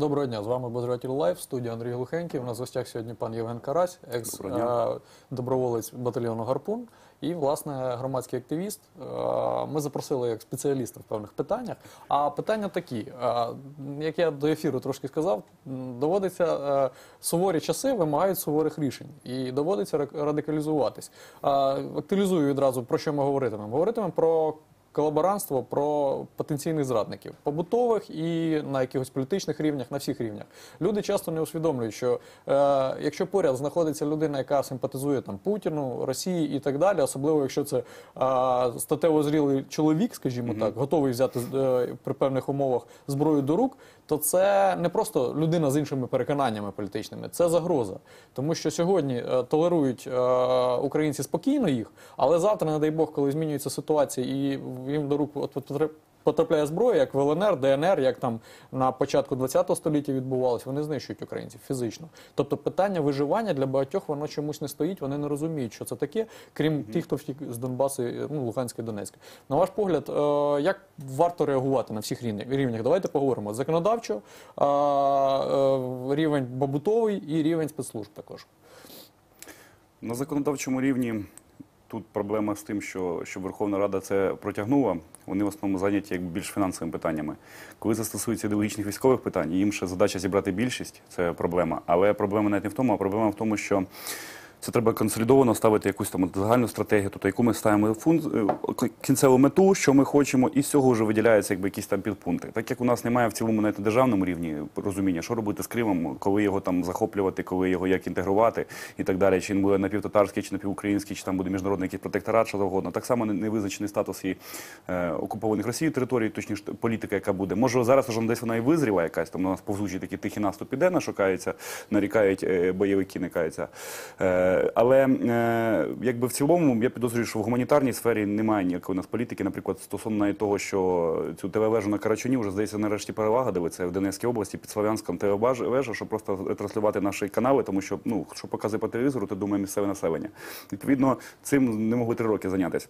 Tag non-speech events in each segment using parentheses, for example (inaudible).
Доброго дня, з вами Обозреватель Лайв, студія Андрій Глухенький. У нас в гостях сьогодні пан Євген Карась, екс-доброволець батальйону Гарпун і, власне, громадський активіст. Е, Ми запросили як спеціаліста в певних питаннях. А питання такі: е, як я до ефіру трошки сказав, доводиться е, суворі часи вимагають суворих рішень і доводиться радикалізуватись. Е, відразу про що ми говоритимемо. Говоритимемо про колаборантство про потенційних зрадників, побутових і на якихось політичних рівнях, на всіх рівнях. Люди часто не усвідомлюють, що е, якщо поряд знаходиться людина, яка симпатизує там Путіну, Росії і так далі, особливо якщо це е, статево зрілий чоловік, скажімо так, готовий взяти е, при певних умовах зброю до рук, то це не просто людина з іншими переконаннями політичними, це загроза. Тому що сьогодні е, толерують е, українці спокійно їх, але завтра, не дай Бог, коли змінюється ситуація і їм до рук от потра- потрапляє зброя, як в ЛНР, ДНР, як там на початку ХХ століття відбувалось, вони знищують українців фізично. Тобто питання виживання для багатьох воно чомусь не стоїть, вони не розуміють, що це таке, крім тих, хто втік з Донбасу, ну, Луганська і Донецька. На ваш погляд, е, як варто реагувати на всіх рівнях? рівнях? Давайте поговоримо. Законодавчо, е, е, рівень побутовий і рівень спецслужб також. На законодавчому рівні тут проблема з тим, що, що Верховна Рада це протягнула. Вони в основному зайняті як більш фінансовими питаннями. Коли це стосується ідеологічних військових питань, їм ще задача зібрати більшість, це проблема. Але проблема навіть не в тому, а проблема в тому, що це треба консолідовано ставити якусь там загальну стратегію, тобто яку ми ставимо фун... е, кінцеву мету, що ми хочемо, і з цього вже виділяються якби якісь там підпункти. Так як у нас немає в цілому на державному рівні розуміння, що робити з Кримом, коли його там захоплювати, коли його як інтегрувати і так далі. Чи він буде напівтатарський, чи напівукраїнський, чи там буде міжнародний якийсь протекторат, що завгодно. Так само не- не визначений статус і е, окупованих Росією територій, точніше політика, яка буде. Може зараз вже десь вона і визріла якась, там у нас повзучий такий тихий наступ іде, нашукаються, нарікають е, бойовики, не каються. Е, але е, якби в цілому я підозрюю, що в гуманітарній сфері немає ніякої у нас політики. Наприклад, стосовно того, що цю ТВ-вежу на Карачуні вже здається нарешті перевага Це в Донецькій області під Слов'янськом ТВ-вежа, щоб просто транслювати наші канали, тому що ну що показує по телевізору, то думає місцеве населення. Відповідно, цим не могли три роки зайнятися.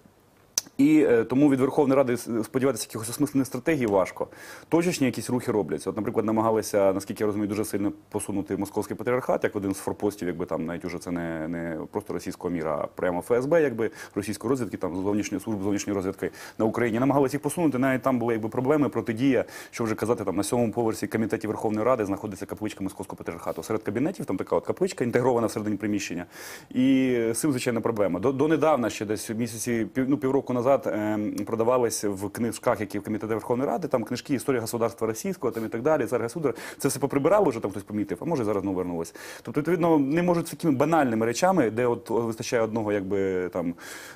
І е, тому від Верховної Ради сподіватися якихось осмислених стратегій важко. Точечні якісь рухи робляться. От, наприклад, намагалися, наскільки я розумію, дуже сильно посунути московський патріархат, як один з форпостів, якби там навіть уже це не, не просто російського міра, а прямо ФСБ, якби російської розвідки, там зовнішньої служби зовнішньої розвідки на Україні. Намагалися їх посунути. Навіть там були якби проблеми, протидія, що вже казати, там на сьомому поверсі комітеті Верховної Ради знаходиться капличка московського патріархату. Серед кабінетів там така от капличка інтегрована всередині приміщення. І з цим, звичайно, проблема. До, донедавна, ще десь місяці, пів, ну, півроку назад е, продавались в книжках, які в комітеті Верховної Ради, там книжки історія государства російського там і так далі, цар государ. Це все поприбирало, вже там хтось помітив, а може зараз знову вернулось. Тобто, відповідно, не можуть з такими банальними речами, де от вистачає одного якби там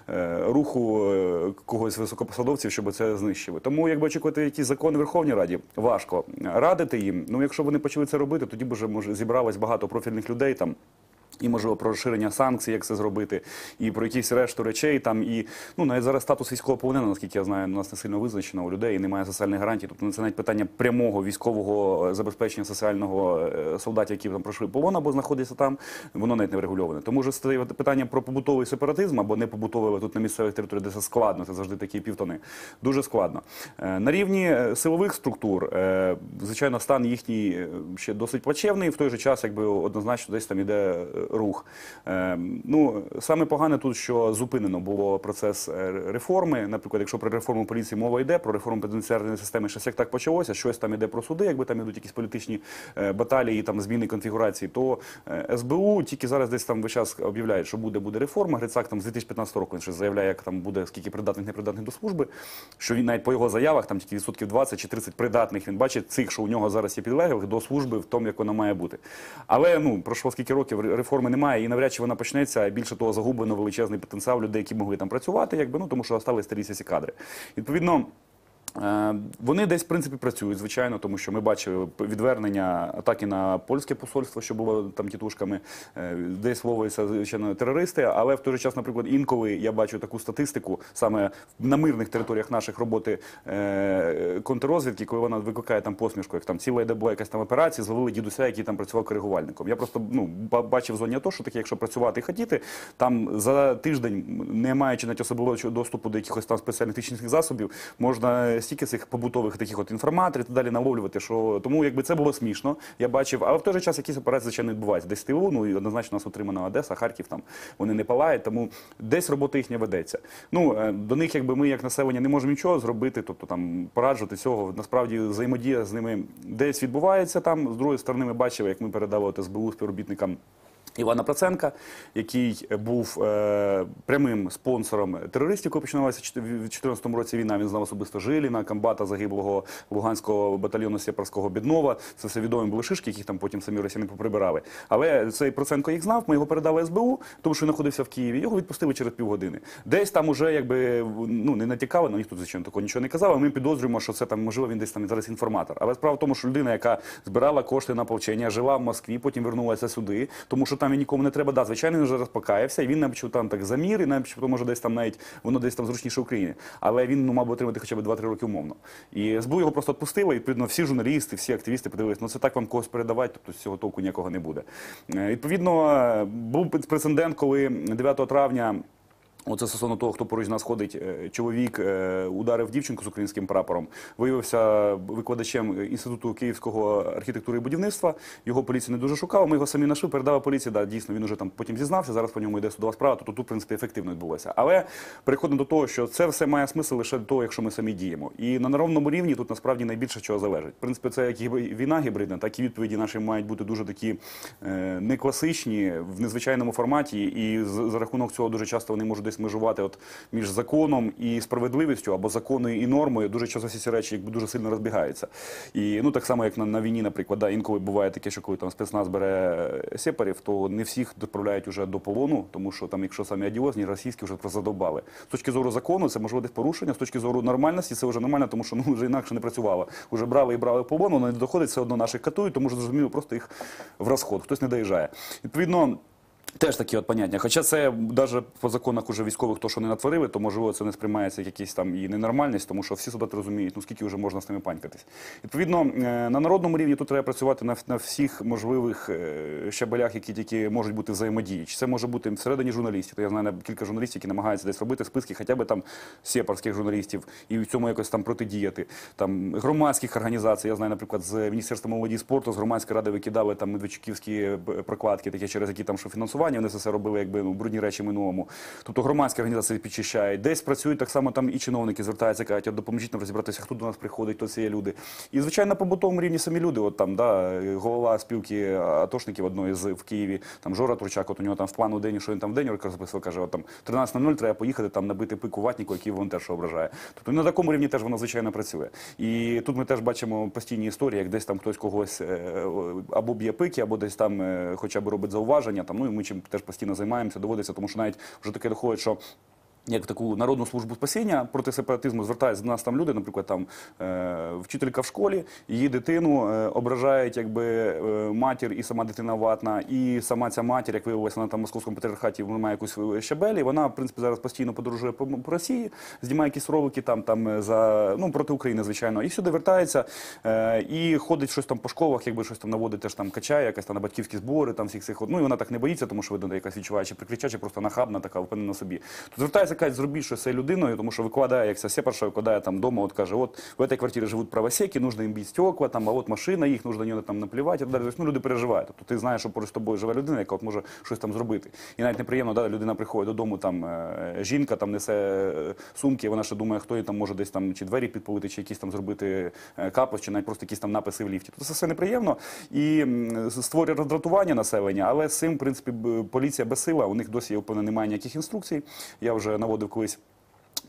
е, руху е, когось високопосадовців, щоб це знищили. Тому якби очікувати якісь закони Верховній Раді важко. Радити їм. Ну, якщо вони почали це робити, тоді б вже може зібралось багато профільних людей там. І можливо про розширення санкцій, як це зробити, і про якісь решту речей там. І ну навіть зараз статус військовополоненого, наскільки я знаю, у нас не сильно визначено у людей і немає соціальних гарантій. Тобто це навіть питання прямого військового е, забезпечення соціального е, солдатів, які там пройшли полон або знаходяться там, воно навіть не врегульоване. Тому вже стає питання про побутовий сепаратизм або не побутовий тут на місцевих територіях, де це складно. Це завжди такі півтони. Дуже складно. Е, На рівні силових структур, звичайно, стан їхній ще досить плачевний. В той же час, якби однозначно, десь там іде рух. Е, Ну саме погане тут, що зупинено було процес е, реформи. Наприклад, якщо про реформу поліції мова йде, про реформу пенітенціарної системи, щось як так почалося, щось там іде про суди, якби там ідуть якісь політичні е, баталії, там зміни конфігурації, то е, СБУ тільки зараз десь там весь час об'являють, що буде буде реформа. Грицак там з 2015 року він щось заявляє, як там буде скільки придатних, непридатних до служби. Що він навіть по його заявах там тільки відсотків 20 чи 30 придатних. Він бачить цих, що у нього зараз є підлеглих до служби в тому, як вона має бути. Але ну пройшло скільки років реформи немає, і навряд чи вона почнеться. Більше того, загублено величезний потенціал людей, які могли там працювати, якби ну тому що остали старі сісі кадри. Відповідно. Е, Вони десь в принципі працюють, звичайно, тому що ми бачили відвернення атаки на польське посольство, що було там тітушками, е, десь ловилися звичайно терористи. Але в той же час, наприклад, інколи я бачу таку статистику саме на мирних територіях наших роботи е, контррозвідки, коли вона викликає там посмішку, як там ціла де була якась там операція, зловили дідуся, який там працював коригувальником. Я просто ну бачив зоні АТО, що таке, якщо працювати і хотіти, там за тиждень, не маючи навіть особливого доступу до якихось там спеціальних технічних засобів, можна стільки цих побутових таких от інформаторів і так далі наловлювати, що тому якби це було смішно. Я бачив, але в той же час якісь операції звичайно відбуваються. Десь ТВУ, ну і однозначно нас отримана Одеса, Харків там вони не палають, тому десь робота їхня ведеться. Ну е, до них, якби ми як населення не можемо нічого зробити, тобто там пораджувати цього. Насправді взаємодія з ними десь відбувається там. З другої сторони, ми бачили, як ми передали от СБУ співробітникам. Івана Проценка, який був е, прямим спонсором терористів, коли починалася в 2014 році війна. Він знав особисто Жиліна, комбата загиблого Луганського батальйону Сєпарського Біднова. Це все відомі були шишки, яких там потім самі росіяни поприбирали. Але цей Проценко їх знав. Ми його передали СБУ, тому що він знаходився в Києві. Його відпустили через півгодини. Десь там уже якби ну не натякали, ну ніхто звичайно такого нічого не казав. а Ми підозрюємо, що це там можливо він десь там зараз інформатор. Але справа в тому, що людина, яка збирала кошти на повчення, жила в Москві, потім вернулася сюди, тому що там він нікому не треба. Да, звичайно, він вже розпокаявся, і він начебто там так замір, і начебто може десь там навіть воно десь там зручніше України. Але він ну мав би отримати хоча б 2-3 роки умовно. І СБУ його просто відпустило, і відповідно всі журналісти, всі активісти подивилися, ну це так вам когось передавати, тобто з цього толку ніякого не буде. Е, Відповідно, е, був прецедент, коли 9 травня. Оце стосовно того, хто поруч нас ходить, е, чоловік е, ударив дівчинку з українським прапором, виявився викладачем інституту київського архітектури і будівництва. Його поліція не дуже шукала. Ми його самі знайшли, передали поліції. Да, дійсно, він уже там потім зізнався. Зараз по ньому йде судова справа. Тобто тут, в принципі, ефективно відбулося. Але переходимо до того, що це все має смисл лише до того, якщо ми самі діємо. І на народному рівні тут насправді найбільше чого залежить. В принципі, це як війна гібридна, так і відповіді наші мають бути дуже такі е, не в незвичайному форматі, і за рахунок цього дуже часто вони можуть десь межувати от між законом і справедливістю або законою і нормою. Дуже часто всі ці речі якби дуже сильно розбігаються. І ну так само, як на, на війні, наприклад, да, інколи буває таке, що коли там спецназ бере сепарів, то не всіх доправляють уже до полону, тому що там, якщо самі адіозні, російські вже просто задовбали. З точки зору закону, це можливо десь порушення, з точки зору нормальності, це вже нормально, тому що ну вже інакше не працювало. Уже брали і брали в полон, воно не доходить, все одно наших катують, тому що зрозуміло, просто їх в розход, хтось не доїжджає. Відповідно. Теж такі от поняття. Хоча це навіть по законах уже військових, то що не натворили, то можливо це не сприймається як якісь там і ненормальність, тому що всі солдати розуміють, ну скільки вже можна з ними панькатись. Відповідно, е, на народному рівні тут треба працювати на, на всіх можливих е, щабелях, які тільки можуть бути взаємодії. Чи це може бути всередині журналістів? Я знаю кілька журналістів, які намагаються десь робити списки, хоча б там сепарських журналістів, і в цьому якось там протидіяти. Там громадських організацій. Я знаю, наприклад, з Міністерства молоді і спорту, з громадської ради викидали там медведчуківські е, прокладки, такі через які там що фінансування. Вони все робили, якби ну, брудні речі минулому. Тобто громадські організації підчищають. Десь працюють так само там і чиновники звертаються, кажуть, «От допоможіть нам розібратися, хто до нас приходить, хто це є люди. І звичайно, на побутовому рівні самі люди. От там да, голова спілки атошників одної з в Києві, там Жора Турчак, от у нього там в плану день, що він там в день розписував, каже, от там 13.00 треба поїхати там набити пику ватніку, який волонтер що ображає. Тобто на такому рівні теж воно звичайно працює. І тут ми теж бачимо постійні історії, як десь там хтось когось е, або б'є пики, або десь там е, хоча б робить зауваження. Там ну і ми чим теж постійно займаємося, доводиться, тому що навіть вже таке доходить, що. Як таку народну службу спасіння проти сепаратизму звертаються до нас там люди, наприклад, там е, вчителька в школі, її дитину е, ображають, якби е, матір і сама дитина ватна, і сама ця матір, як виявилося, вона там в московському патріархаті вона має якусь щабелі. Вона, в принципі, зараз постійно подорожує по, по Росії, знімає якісь ролики там, там за ну проти України, звичайно, і сюди вертається і ходить щось там по школах, якби щось там наводить, теж там качає, якась там на батьківські збори, там всіх цих. Ну і вона так не боїться, тому що видно, якась відчуває, чи прикрича, просто нахабна, така впевнена собі. Тут звертається кажуть, зробіть щось людиною, тому що викладає, як сепарша викладає там дома, от каже, от в цій квартирі живуть правосеки, нужно їм бити стекла, там, а от машина їх, нужно нього там наплівати. Тобто, ну, люди переживають. Тобто ти знаєш, що поруч з тобою живе людина, яка от може щось там зробити. І навіть неприємно, да, людина приходить додому, там е, жінка там несе е, сумки, вона ще думає, хто їй там може десь там чи двері підпалити, чи якісь там зробити е, капус, чи навіть просто якісь там написи в ліфті. Тобто це все неприємно і створює роздратування населення, але з цим, в принципі, поліція безсила. У них досі, я впевнений, немає ніяких інструкцій. Я вже наводив колись.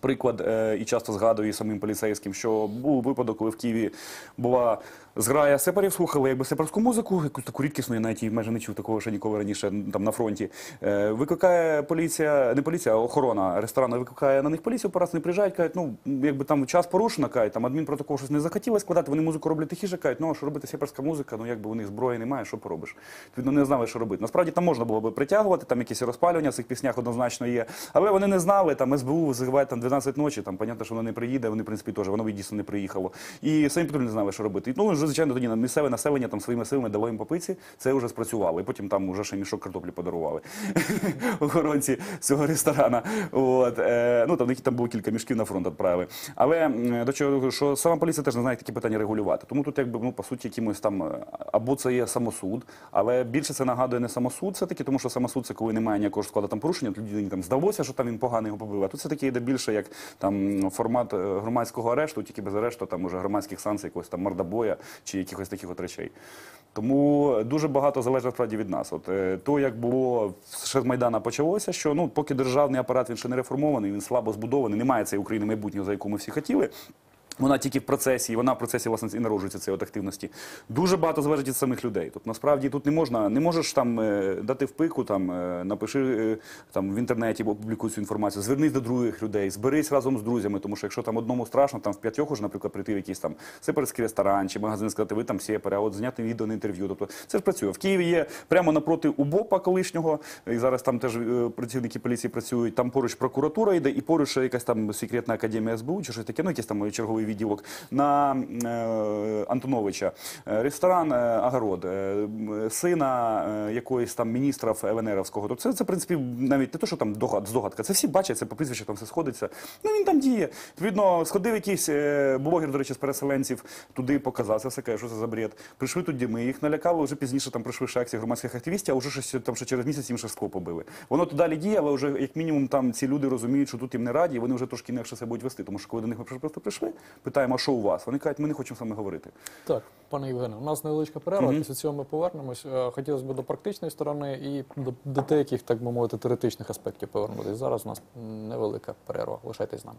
Приклад е, і часто згадую самим поліцейським, що був випадок, коли в Києві була зграя сепарів, слухали якби сепарську музику, якусь таку рідкісну, я навіть майже не чув такого ще ніколи раніше там на фронті. Е, викликає поліція, не поліція, а охорона ресторану викликає на них поліцію, по раз не приїжджають, кажуть, ну якби там час порушено, кажуть, там адмінпротокол щось не захотіли складати, вони музику роблять тихіше, кажуть, ну а що робити сепарська музика, ну якби у них зброї немає, що поробиш. Відповідно, не знали, що робити. Насправді там можна було би притягувати, там якісь розпалювання в цих піснях однозначно є, але вони не знали, там СБУ визиває там 12 ночі, там, понятно, що воно не приїде, вони, в принципі, теж, воно дійсно не приїхало. І самі патрулі не знали, що робити. Ну, звичайно, тоді місцеве населення там своїми силами дало їм попиці, це вже спрацювало. І потім там вже ще мішок картоплі подарували (laughs) охоронці цього ресторана. От, е, ну, там, там було кілька мішків на фронт відправили. Але до чого, що сама поліція теж не знає такі питання регулювати. Тому тут, якби, ну, по суті, якимось там, е, або це є самосуд, але більше це нагадує не самосуд, все-таки, тому що самосуд це коли немає ніякого складу там порушення, от людині там здалося, що там він поганий його побив. А тут все-таки йде більше як там формат е, громадського арешту, тільки без арешту, там уже громадських санкцій, якогось там мордобоя чи якихось таких от речей. Тому дуже багато залежить справді від нас. От е, то, як було ще з Майдана почалося, що ну поки державний апарат він ще не реформований, він слабо збудований, немає цієї України майбутнього, за яку ми всі хотіли. Вона тільки в процесі, і вона в процесі власне і народжується цієї активності. Дуже багато залежить від самих людей. Тут насправді тут не можна, не можеш там е, дати впику, там е, напиши е, там в інтернеті, опублікуй цю інформацію. Звернись до других людей, зберись разом з друзями, тому що якщо там одному страшно, там в п'ятьох уже, наприклад, прийти в якийсь там сепарський ресторан чи магазин, сказати, ви там сєпари, а от зняти відео на інтерв'ю. Тобто це ж працює. В Києві є прямо напроти УБОПа колишнього, і зараз там теж працівники поліції працюють. Там поруч прокуратура йде, і поруч якась там секретна академія СБУ, чи щось таке, ну якийсь там черговий відділок на е, Антоновича. Е, Ресторан Агород, е, сина якоїсь там міністра ЛНРовського. Тобто це, це, в принципі, навіть не те, що там догад, здогадка. Це всі бачать, це по прізвищу там все сходиться. Ну він там діє. Відповідно, сходив якийсь блогер, до речі, з переселенців, туди показав це все, каже, що це за бред. Прийшли туди, ми їх налякали, вже пізніше там прийшли ще акції громадських активістів, а вже щось там ще через місяць їм ще скло побили. Воно то далі діє, але вже як мінімум там ці люди розуміють, що тут їм не раді, і вони вже трошки інакше себе будуть вести. Тому що коли до них ми просто прийшли, питаємо, а що у вас? Вони кажуть, ми не хочемо з вами говорити. Так, пане Євгене, у нас невеличка перерва. Після цього ми повернемось. Е, Хотілося б до практичної сторони і до, до деяких, так би мовити, теоретичних аспектів повернутися. Зараз у нас м, невелика перерва. Лишайтесь з нами.